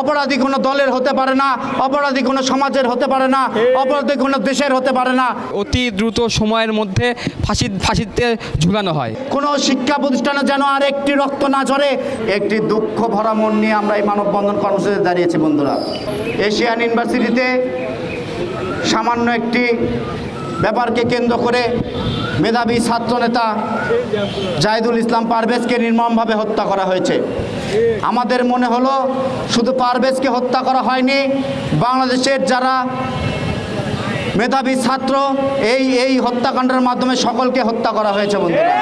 অপরাধী কোনো দলের হতে পারে না অপরাধী কোনো সমাজের হতে পারে না অপরাধী কোনো দেশের হতে পারে না। অতি দ্রুত সময়ের মধ্যে ফাঁসি ফাঁসিতে ঝুলানো হয়। কোনো শিক্ষা প্রতিষ্ঠানে যেন আর একটি রক্ত না ঝরে একটি দুঃখ ভরা মন নিয়ে আমরা এই মানববন্ধন কর্মসূচিতে দাঁড়িয়েছি বন্ধুরা। এশিয়ান ইউনিভার্সিটিতে সামান্য একটি ব্যাপারকে কেন্দ্র করে মেধাবী ছাত্রনেতা জাহিদুল ইসলাম পারভেজকে নির্মমভাবে হত্যা করা হয়েছে। আমাদের মনে হলো শুধু পারভেজকে হত্যা করা হয়নি, বাংলাদেশের যারা মেধাবী ছাত্র, এই এই হত্যাকাণ্ডের মাধ্যমে সকলকে হত্যা করা হয়েছে বন্ধুরা।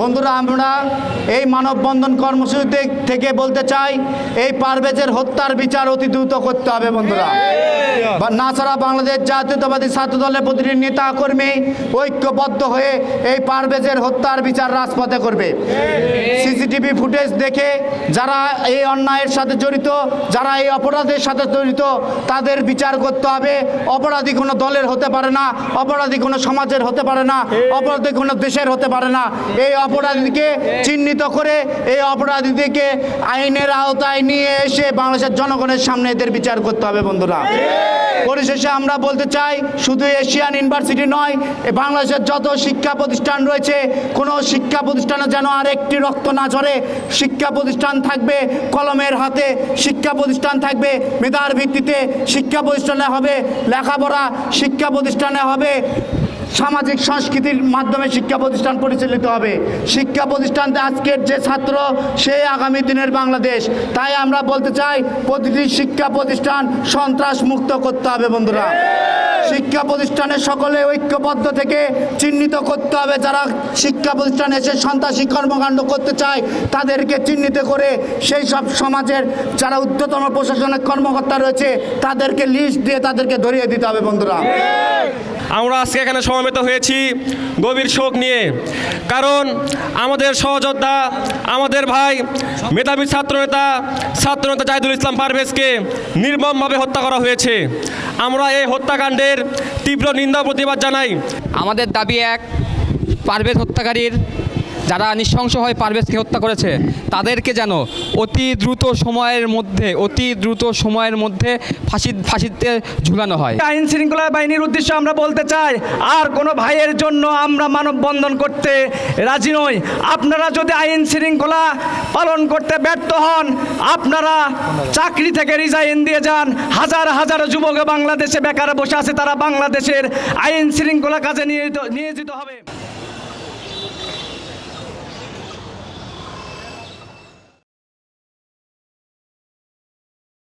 বন্ধুরা আমরা এই মানববন্ধন কর্মসূচিতে থেকে বলতে চাই এই পারভেজের হত্যার বিচার অতি দ্রুত করতে হবে বন্ধুরা। বা না ছাড়া বাংলাদেশ জাতীয়তাবাদী ছাত্র দলের প্রতিটি নেতা কর্মী ঐক্যবদ্ধ হয়ে এই পারভেজের হত্যার বিচার রাজপথে করবে। সিসিটিভি ফুটেজ দেখে যারা এই অন্যায়ের সাথে জড়িত যারা এই অপরাধের সাথে জড়িত তাদের বিচার করতে হবে। অপরাধী কোনো দলের হতে পারে না অপরাধী কোনো সমাজের হতে পারে না অপরাধী কোনো দেশের হতে পারে না। এই অপরাধীকে চিহ্নিত করে এই অপরাধীদেরকে আইনের আওতায় নিয়ে এসে বাংলাদেশের জনগণের সামনে এদের বিচার করতে হবে, বন্ধুরা। পরিশেষে আমরা বলতে চাই, শুধু এশিয়ান ইউনিভার্সিটি নয় বাংলাদেশের যত শিক্ষা প্রতিষ্ঠান রয়েছে, কোনো শিক্ষা প্রতিষ্ঠানে যেন আর একটি রক্ত না ঝরে, শিক্ষা প্রতিষ্ঠান থাকবে কলমের হাতে, শিক্ষা প্রতিষ্ঠান থাকবে মেধার ভিত্তিতে, শিক্ষা প্রতিষ্ঠানে হবে লেখাপড়া, শিক্ষা প্রতিষ্ঠানে হবে সামাজিক সংস্কৃতির মাধ্যমে শিক্ষা প্রতিষ্ঠান পরিচালিত হবে। শিক্ষা প্রতিষ্ঠানতে আজকের যে ছাত্র, সে আগামী দিনের বাংলাদেশ। তাই আমরা বলতে চাই, প্রতিটি শিক্ষা প্রতিষ্ঠান সন্ত্রাস মুক্ত করতে হবে বন্ধুরা। শিক্ষা প্রতিষ্ঠানে সকলে ঐক্যবদ্ধ থেকে চিহ্নিত করতে হবে। যারা শিক্ষা প্রতিষ্ঠানে এসে সন্ত্রাসী কর্মকাণ্ড করতে চায়, তাদেরকে চিহ্নিত করে সেই সব সমাজের যারা ঊর্ধ্বতন প্রশাসনের কর্মকর্তা রয়েছে, তাদেরকে লিস্ট দিয়ে তাদেরকে ধরিয়ে দিতে হবে বন্ধুরা। আমরা আজকে এখানে সমবেত হয়েছি গভীর শোক নিয়ে। কারণ আমাদের সহযোদ্ধা, আমাদের ভাই, মেধাবী ছাত্রনেতা ছাত্রনেতা জাহিদুল ইসলাম পারভেজকে নির্মমভাবে হত্যা করা হয়েছে। আমরা এই হত্যাকাণ্ডের তীব্র নিন্দা প্রতিবাদ জানাই। আমাদের দাবি এক, পারভেজ হত্যাকারীর যারা নৃশংস হয়ে পারভেজকে হত্যা করেছে, তাদেরকে যেন অতি দ্রুত সময়ের মধ্যে, অতি দ্রুত সময়ের মধ্যে ফাঁসি, ফাঁসিতে ঝুলানো হয়। আইন শৃঙ্খলা বাহিনীর উদ্দেশ্যে আমরা বলতে চাই, আর কোনো ভাইয়ের জন্য আমরা মানববন্ধন করতে রাজি নই। আপনারা যদি আইন শৃঙ্খলা পালন করতে ব্যর্থ হন, আপনারা চাকরি থেকে রিজাইন দিয়ে যান। হাজার হাজার যুবক বাংলাদেশে বেকার বসে আছে, তারা বাংলাদেশের আইন শৃঙ্খলা কাজে নিয়োজিত নিয়োজিত হবে।